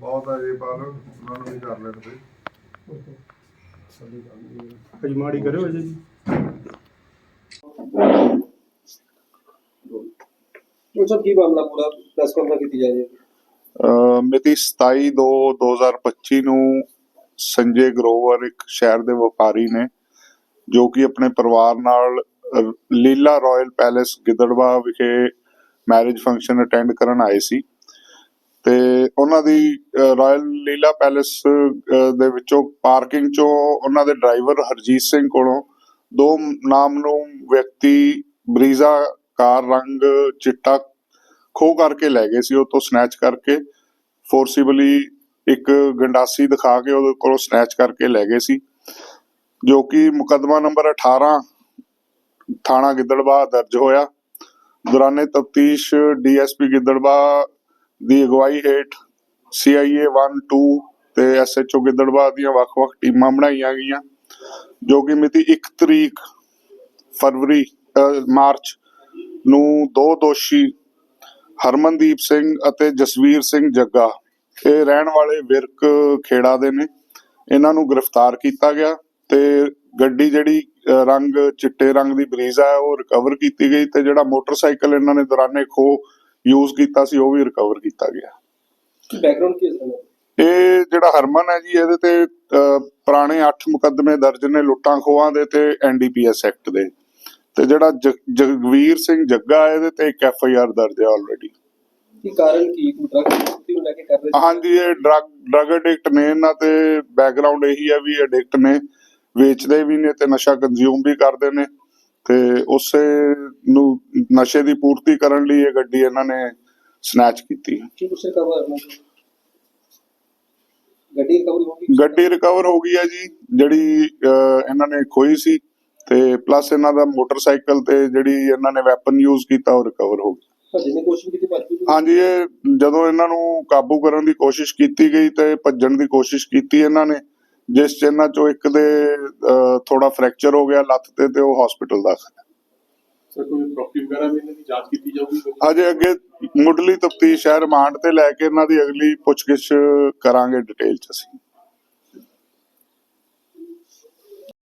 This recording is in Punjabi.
ਬਹੁਤ ਹੈ ਜੀ ਬਾਲ ਉਹਨਾਂ ਨੂੰ ਵੀ ਕਰ ਲੈਣ ਤੇ ਅਜਮਾੜੀ ਕਰਿਓ ਜੀ। ਉਹ ਸਭ ਕੀ ਮਾਮਲਾ ਪੂਰਾ? ਪ੍ਰੈਸ ਕਾਨਫਰੰਸ ਕੀਤੀ ਜਾ ਰਹੀ ਹੈ। ਮਿਤੀ 27 2 2025 ਨੂੰ ਸੰਜੇ ਗਰੋਵਰ ਇੱਕ ਸ਼ਹਿਰ ਦੇ ਵਪਾਰੀ ਨੇ, ਜੋ ਕਿ ਆਪਣੇ ਪਰਿਵਾਰ ਨਾਲ ਲੀਲਾ ਰਾਇਲ ਪੈਲੇਸ ਗਿੱਦੜਵਾ ਵਿਖੇ ਮੈਰਿਜ ਫੰਕਸ਼ਨ ਅਟੈਂਡ ਕਰਨ ਆਏ ਸੀ। ਤੇ ਉਹਨਾਂ ਦੀ ਰਾਇਲ ਲੀਲਾ ਪੈਲੇਸ ਦੇ ਵਿੱਚੋਂ ਪਾਰਕਿੰਗ ਚੋਂ ਉਹਨਾਂ ਦੇ ਡਰਾਈਵਰ ਹਰਜੀਤ ਸਿੰਘ ਕੋਲੋਂ ਦੋ ਨਾਮ ਨੂੰ ਵਿਅਕਤੀ ਬਰੀਜ਼ਾ ਕਾਰ ਰੰਗ ਚਿੱਟਾ ਖੋ ਕਰਕੇ ਲੈ ਗਏ ਸੀ। ਉਹ ਤੋਂ ਸਨੈਚ ਕਰਕੇ ਫੋਰਸੀਬਲੀ ਇੱਕ ਗੰਡਾਸੀ ਦਿਖਾ ਕੇ ਉਹਦੇ ਕੋਲੋਂ ਸਨੈਚ ਕਰਕੇ ਲੈ ਗਏ ਸੀ, ਜੋ ਕਿ ਮੁਕੱਦਮਾ ਨੰਬਰ 18 ਥਾਣਾ ਗਿੱਦੜਬਾਹ ਦਰਜ ਹੋਇਆ। ਦੌਰਾਨੇ ਤਫਤੀਸ਼ ਡੀਐਸਪੀ ਗਿੱਦੜਬਾਹ ਦੀ ਅਗਵਾਈ ਹੇਠ ਸੀਆਈਏ 1 2 ਤੇ ਐਸਐਚਓ ਗਿੱਦੜਬਾਹ ਦੀਆਂ ਵੱਖ-ਵੱਖ ਟੀਮਾਂ ਬਣਾਈਆਂ ਗਈਆਂ, ਜੋ ਕਿ ਮਿਤੀ 1 ਤਰੀਕ ਫਰਵਰੀ ਮਾਰਚ ਨੂੰ ਦੋ ਦੋਸ਼ੀ ਹਰਮਨਦੀਪ ਸਿੰਘ ਅਤੇ ਜਸਵੀਰ ਸਿੰਘ ਜੱਗਾ ਇਹ ਰਹਿਣ ਵਾਲੇ ਵਿਰਕ ਖੇੜਾ ਦੇ ਨੇ। ਇਹਨਾਂ ਨੂੰ ਗ੍ਰਿਫਤਾਰ ਕੀਤਾ ਗਿਆ ਤੇ ਗੱਡੀ ਜਿਹੜੀ ਰੰਗ ਚਿੱਟੇ ਰੰਗ ਦੀ ਬਰੀਜ਼ਾ ਹੈ ਉਹ ਰਿਕਵਰ ਕੀਤੀ ਗਈ ਤੇ ਜਿਹੜਾ ਮੋਟਰਸਾਈਕਲ ਇਹਨਾਂ ਨੇ ਦੌਰਾਨੇ ਖੋ ਯੂਜ਼ ਕੀਤਾ ਸੀ ਉਹ ਵੀ ਰਿਕਵਰ ਕੀਤਾ ਗਿਆ। ਬੈਕਗ੍ਰਾਉਂਡ ਕੀ ਹੈ ਸਰ ਇਹ ਜਿਹੜਾ ਹਰਮਨ ਹੈ ਜੀ ਇਹਦੇ ਤੇ ਪੁਰਾਣੇ 8 ਮੁਕੱਦਮੇ ਦਰਜ ਨੇ ਲੁੱਟਾਂ ਖੋਹਾਂ ਦੇ ਤੇ ਐਨਡੀਪੀਐਸ ਐਕਟ ਦੇ। ਤੇ ਜਿਹੜਾ ਜਗ- ਜਗਵੀਰ ਸਿੰਘ ਜੱਗਾ ਇਹਦੇ ਤੇ ਇੱਕ ਐਫ ਆਈ ਆਰ ਦਰਜ ਹੈ ਆਲਰੇਡੀ ਕੀ ਕਾਰਨ ਕੀ? ਕੋਈ ਡਰਗ ਦੀ ਨੂੰ ਲੈ ਕੇ ਕਰ ਰਹੇ ਸੀ? ਹਾਂਜੀ ਇਹ ਡਰਗ ਡਰਗ ਐਡਿਕਟ ਨੇ ਇਹਨਾਂ ਤੇ ਬੈਕਗ੍ਰਾਉਂਡ ਇਹੀ ਹੈ ਵੀ ਐਡਿਕਟ ਨੇ ਵੇਚਦੇ ਵੀ ਨੇ ਤੇ ਨਸ਼ਾ ਕੰਜ਼ਿਊਮ ਵੀ ਕਰਦੇ ਨੇ ਤੇ ਉਸੇ ਨੂੰ ਨਸ਼ੇ ਦੀ ਪੂਰਤੀ ਕਰਨ ਲਈ ਇਹ ਗੱਡੀ ਇਹਨਾਂ ਨੇ ਸਨੈਚ ਕੀਤੀ ਕੀ ਕੁਛ ਰਿਕਵਰ ਹੋਣਾ ਗੱਡੀ ਰਿਕਵਰੀ ਹੋ ਗਈ ਗੱਡੀ ਰਿਕਵਰ ਹੋ ਗਈ ਹੈ ਜੀ ਜਿਹੜੀ ਅਹ, ਇਹਨਾਂ ਨੇ ਖੋਈ ਸੀ ਤੇ ਪਲੱਸ ਇਹਨਾਂ ਦਾ ਮੋਟਰਸਾਈਕਲ ਤੇ ਜਿਹੜੀ ਇਹਨਾਂ ਨੇ ਵੈਪਨ ਯੂਜ਼ ਕੀਤਾ ਉਹ ਰਿਕਵਰ ਹੋ ਗਈ। ਭੱਜਣ ਦੀ ਕੋਸ਼ਿਸ਼ ਕੀਤੀ ਭੱਜ ਗਈ ਹਾਂਜੀ ਇਹ ਜਦੋਂ ਇਹਨਾਂ ਨੂੰ ਕਾਬੂ ਕਰਨ ਦੀ ਕੋਸ਼ਿਸ਼ ਕੀਤੀ ਗਈ ਤੇ ਭੱਜਣ ਦੀ ਕੋਸ਼ਿਸ਼ ਕੀਤੀ ਇਹਨਾਂ ਨੇ ਜਿਸ ਚ ਇਹਨਾਂ ਚੋਂ ਇੱਕ ਦੇ ਥੋੜਾ ਫ੍ਰੈਕਚਰ ਹੋ ਗਿਆ ਲੱਤ ਤੇ ਤੇ ਉਹ ਹਸਪੀਟਲ ਦਾਖਲ ਹੈ। ਸਰ ਕੋਈ ਪ੍ਰੋਪਰਟੀ ਵਗੈਰਾ ਵੀ ਇਹਨਾਂ ਦੀ ਜਾਂਚ ਕੀਤੀ ਜਾਊਗੀ? ਅਜੇ ਅੱਗੇ ਮੁੱਢਲੀ ਤਫਤੀਸ਼ ਹੈ ਰਿਮਾਂਡ ਤੇ ਲੈ ਕੇ ਇਹਨਾਂ ਦੀ ਅਗਲੀ ਪੁੱਛਗਿੱਛ ਕਰਾਂਗੇ ਡਿਟੇਲ ਚ ਅਸੀਂ।